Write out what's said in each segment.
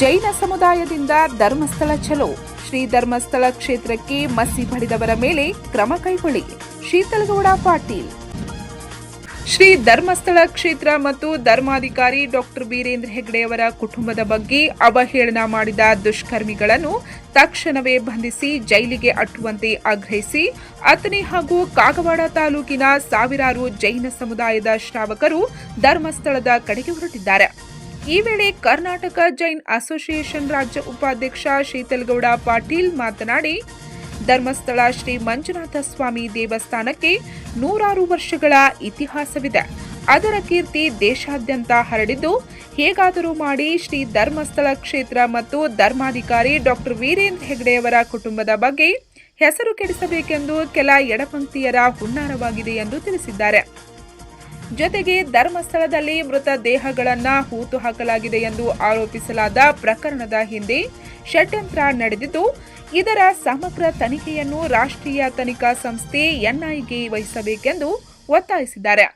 ಜೈನ ಸಮುದಾಯದಿಂದ ಧರ್ಮಸ್ಥಳ ಚಲೋ ಶ್ರೀ ಧರ್ಮಸ್ಥಳ ಕ್ಷೇತ್ರಕ್ಕೆ ಮಸಿ ಬಡಿದವರ ಮೇಲೆ ಕ್ರಮ ಕೈಗೊಳ್ಳಿ. ಶೀತಲಗೌಡ ಪಾಟೀಲ್. ಶ್ರೀ ಧರ್ಮಸ್ಥಳ ಕ್ಷೇತ್ರ ಮತ್ತು ಧರ್ಮಾಧಿಕಾರಿ ಡಾಕ್ಟರ್ ವೀರೇಂದ್ರ ಹೆಗ್ಡೆಯವರ ಕುಟುಂಬದ ಬಗ್ಗೆ ಅವಹೇಳನ ಮಾಡಿದ ದುಷ್ಕರ್ಮಿಗಳನ್ನು ತಕ್ಷಣವೇ ಬಂಧಿಸಿ ಜೈಲಿಗೆ ಅಟ್ಟುವಂತೆ ಆಗ್ರಹಿಸಿ ಅಥಣಿ ಹಾಗೂ ಕಾಗವಾಡ ತಾಲೂಕಿನ ಸಾವಿರಾರು ಜೈನ ಸಮುದಾಯದ ಶ್ರಾವಕರು ಧರ್ಮಸ್ಥಳದ ಕಡೆಗೆ ಹೊರಟಿದ್ದಾರೆ. ಈ ವೇಳೆ ಕರ್ನಾಟಕ ಜೈನ್ ಅಸೋಸಿಯೇಷನ್ ರಾಜ್ಯ ಉಪಾಧ್ಯಕ್ಷ ಶೀತಲ್ಗೌಡ ಪಾಟೀಲ್ ಮಾತನಾಡಿ, ಧರ್ಮಸ್ಥಳ ಶ್ರೀ ಮಂಜುನಾಥ ಸ್ವಾಮಿ ದೇವಸ್ಥಾನಕ್ಕೆ ನೂರಾರು ವರ್ಷಗಳ ಇತಿಹಾಸವಿದೆ. ಅದರ ಕೀರ್ತಿ ದೇಶಾದ್ಯಂತ ಹರಡಿದ್ದು, ಹೇಗಾದರೂ ಮಾಡಿ ಶ್ರೀ ಧರ್ಮಸ್ಥಳ ಕ್ಷೇತ್ರ ಮತ್ತು ಧರ್ಮಾಧಿಕಾರಿ ಡಾಕ್ಟರ್ ವೀರೇಂದ್ರ ಹೆಗ್ಡೆಯವರ ಕುಟುಂಬದ ಬಗ್ಗೆ ಹೆಸರು ಕೆಡಿಸಬೇಕೆಂದು ಕೆಲ ಎಡಪಂಕ್ತಿಯರ ಹುನ್ನಾರವಾಗಿದೆ ಎಂದು ತಿಳಿಸಿದ್ದಾರೆ. ಜೊತೆಗೆ ಧರ್ಮಸ್ಥಳದಲ್ಲಿ ಮೃತ ದೇಹಗಳನ್ನ ಹೂತು ಹಾಕಲಾಗಿದೆ ಎಂದು ಆರೋಪಿಸಲಾದ ಪ್ರಕರಣದ ಹಿಂದೆ ಷಡ್ಯಂತ್ರ ನಡೆದಿದ್ದು, ಇದರ ಸಮಗ್ರ ತನಿಖೆಯನ್ನು ರಾಷ್ಟ್ರೀಯ ತನಿಖಾ ಸಂಸ್ಥೆ ಎನ್ಐಗೆ ವಹಿಸಬೇಕೆಂದು ಒತ್ತಾಯಿಸಿದ್ದಾರೆ.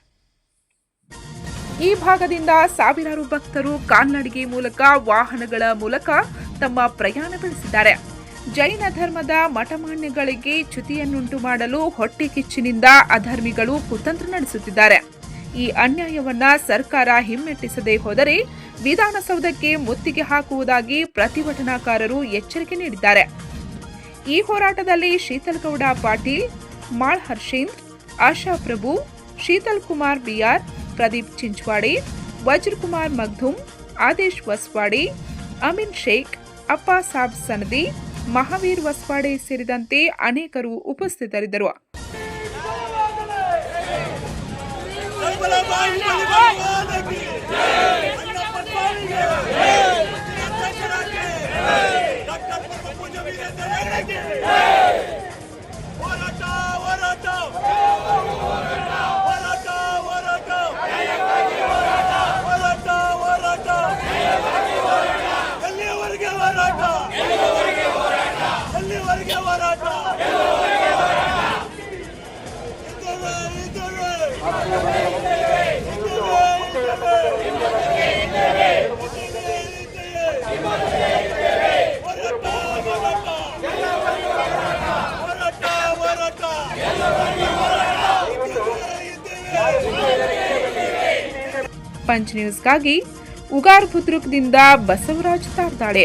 ಈ ಭಾಗದಿಂದ ಸಾವಿರಾರು ಭಕ್ತರು ಕಾಲ್ನಡಿಗೆ ಮೂಲಕ ವಾಹನಗಳ ಮೂಲಕ ತಮ್ಮ ಪ್ರಯಾಣ ಬೆಳೆಸಿದ್ದಾರೆ. ಜೈನ ಧರ್ಮದ ಮಠಮಾನ್ಯಗಳಿಗೆ ಚ್ಯುತಿಯನ್ನುಂಟು ಮಾಡಲು ಹೊಟ್ಟೆ ಕಿಚ್ಚಿನಿಂದ ಅಧರ್ಮಿಗಳು ಕುತಂತ್ರ ನಡೆಸುತ್ತಿದ್ದಾರೆ. ಈ ಅನ್ಯಾಯವನ್ನ ಸರ್ಕಾರ ಹಿಮ್ಮೆಟ್ಟಿಸದೆ ಹೋದರೆ ವಿಧಾನಸೌಧಕ್ಕೆ ಮುತ್ತಿಗೆ ಹಾಕುವುದಾಗಿ ಪ್ರತಿಭಟನಾಕಾರರು ಎಚ್ಚರಿಕೆ ನೀಡಿದ್ದಾರೆ. ಈ ಹೋರಾಟದಲ್ಲಿ ಶೀತಲ್ಗೌಡ ಪಾಟೀಲ್ ಮಾಳ್ ಹರ್ಷೇಂದ್ರ ಆಶಾ ಪ್ರಭು, ಶೀತಲ್ ಕುಮಾರ್ ಬಿಆರ್, ಪ್ರದೀಪ್ ಚಿಂಚ್ವಾಡಿ ವಜ್ರಕುಮಾರ್ ಮಗ್ಧುಮ್, ಆದೇಶ್ ವಸ್ವಾಡಿ, ಅಮಿನ್ ಶೇಖ್, ಅಪ್ಪಾ ಸಾಬ್ ಸನದಿ, ಮಹಾವೀರ್ ವಸ್ವಾಡೆ ಸೇರಿದಂತೆ ಅನೇಕರು ಉಪಸ್ಥಿತರಿದ್ದರು. ಪಂಚ್ ನ್ಯೂಸ್ಗಾಗಿ ಉಗಾರ್ ಬಸವರಾಜ್ ತಾರ್ದಾಡೆ